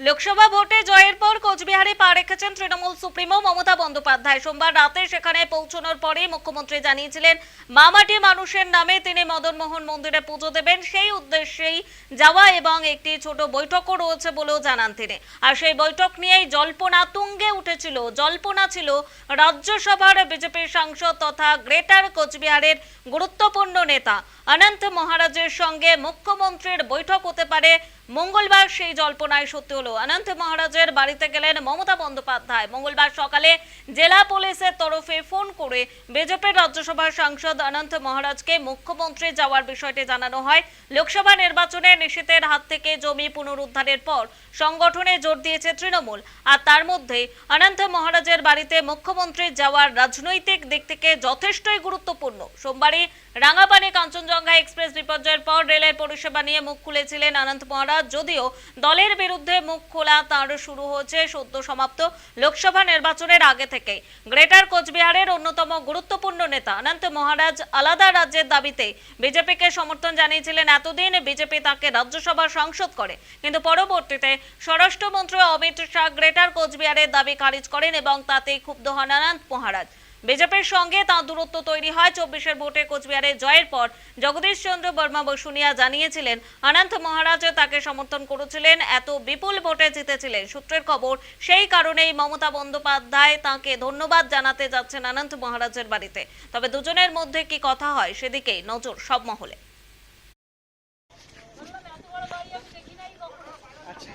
লোকসভা ভোটে জয়ের পর কোচবিহারে পা রেখেছেন তৃণমূল সুপ্রিমো মমতা বন্দ্যোপাধ্যায়। সোমবার রাতে সেখানে পৌঁছানোর পরে মুখ্যমন্ত্রী জানিয়েছিলেন, মামাটি মানুষের নামে তিনি মদনমোহন মন্দিরে পুজো দেবেন। সেই উদ্দেশ্যেই যাওয়া এবং একটি ছোট বৈঠকও রয়েছে বলেও জানান তিনি। আর সেই বৈঠক নিয়েই জল্পনা তুঙ্গে উঠেছিল। জল্পনা ছিল রাজ্যসভার বিজেপির সাংসদ তথা গ্রেটার কোচবিহারের গুরুত্বপূর্ণ নেতা। অনন্ত মহারাজের সঙ্গে মুখ্যমন্ত্রীর বৈঠক হতে পারে। মঙ্গলবার সেই জল্পনায় সত্যি হলো, অনন্ত মহারাজের বাড়িতে গেলেন মমতা বন্দ্যোপাধ্যায়। মঙ্গলবার সকালে জেলা পুলিশের তরফে ফোন করে বিজেপির রাজ্যসভার সাংসদ অনন্ত মহারাজকে মুখ্যমন্ত্রী যাওয়ার বিষয়টি জানানো হয়। লোকসভা নির্বাচনে নিশীতের হাত থেকে জমি পুনরুদ্ধারের পর সংগঠনে জোর দিয়েছে তৃণমূল। আর তার মধ্যে অনন্ত মহারাজের বাড়িতে মুখ্যমন্ত্রী যাওয়ার রাজনৈতিক দিক থেকে যথেষ্টই গুরুত্বপূর্ণ। সোমবারই রাঙাপানি কাঞ্চনজঙ্ঘা এক্সপ্রেস বিপর্যয়ের পর রেলের পরিষেবা নিয়ে মুখ খুলেছিলেন অনন্ত মহারাজ যদিও দলের বিরুদ্ধে মুখ খোলা তার শুরু হয়েছে, সদ্য সমাপ্ত লোকসভা নির্বাচনের আগে থেকে গ্রেটার কোচবিহারের অন্যতম গুরুত্বপূর্ণ নেতা অনন্ত মহারাজ আলাদা রাজ্যের দাবিতে বিজেপিকে সমর্থন জানিয়েছিলেন। এতদিন বিজেপি তাকে রাজ্যসভার সাংসদ করে। কিন্তু পরবর্তীতে স্বরাষ্ট্রমন্ত্রী অমিত শাহ গ্রেটার কোচবিহারের দাবি খারিজ করেন এবং তাতেই ক্ষুব্ধ হন অনন্ত মহারাজ। বিজেপির সঙ্গে তাঁর দূরত্ব তৈরি হয়। চব্বিশের ভোটে কোচবিহারে জয়ের পর জগদীশ চন্দ্র বর্মা বসুনিয়া জানিয়েছিলেন, অনন্ত মহারাজ তাকে সমর্থন করেছিলেন, এত বিপুল ভোটে জিতেছিলেন। সূত্রের খবর, সেই কারণেই মমতা বন্দ্যোপাধ্যায় তাকে ধন্যবাদ জানাতে যাচ্ছেন অনন্ত মহারাজের বাড়িতে। তবে দুজনের মধ্যে কি কথা হয় সেদিকেই নজর সব মহলে। আচ্ছা।